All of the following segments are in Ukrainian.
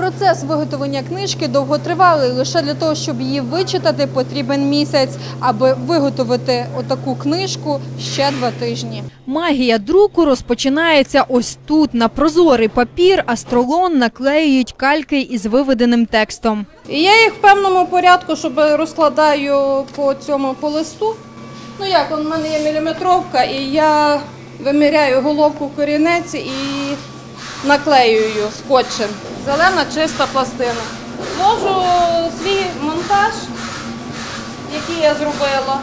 Процес виготовлення книжки довготривалий. Лише для того, щоб її вичитати, потрібен місяць. Аби виготовити отаку книжку ще два тижні. Магія друку розпочинається ось тут. На прозорий папір астролон наклеюють кальки із виведеним текстом. Я їх в певному порядку, щоб розкладаю по цьому по листу. Ну як, у мене є міліметровка, і я виміряю головку корінець і наклеюю скотчем. Зелена чиста пластина. Вложу свій монтаж, який я зробила.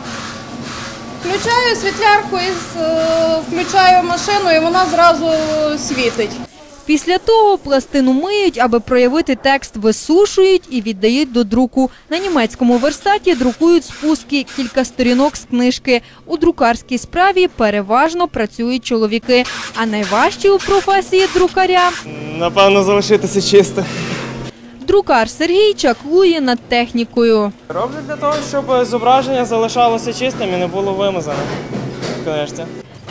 Включаю світлярку і е, включаю машину, і вона зразу світить. Після того пластину миють, аби проявити текст, висушують і віддають до друку. На німецькому верстаті друкують спуски, кілька сторінок з книжки. У друкарській справі переважно працюють чоловіки. А найважче у професії друкаря Напевно, залишитися чисто. друкар Сергій чаклує над технікою. Роблю для того, щоб зображення залишалося чистим і не було вимазане в книжці.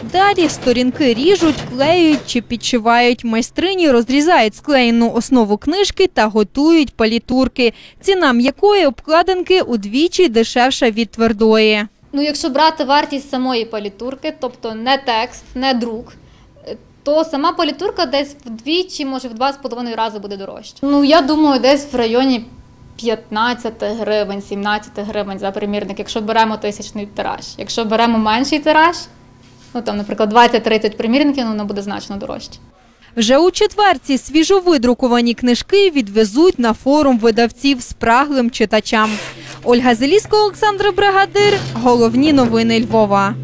Далі сторінки ріжуть, клеють чи підшивають. Майстрині розрізають склеєну основу книжки та готують палітурки, ціна м'якої обкладинки удвічі дешевша від твердої. Ну, якщо брати вартість самої палітурки, тобто не текст, не друк, то сама палітурка десь вдвічі, може в два з половиною рази буде дорожче. Ну, я думаю, десь в районі 15 гривень, 17 гривень за примірник, якщо беремо тисячний тираж. Якщо беремо менший тираж, ну там, наприклад, 20-30 примірників, ну, воно буде значно дорожче. Вже у четверці свіжовидруковані книжки відвезуть на форум видавців спраглим читачам. Ольга Зелісько, Олександр Бригадир. Головні новини Львова.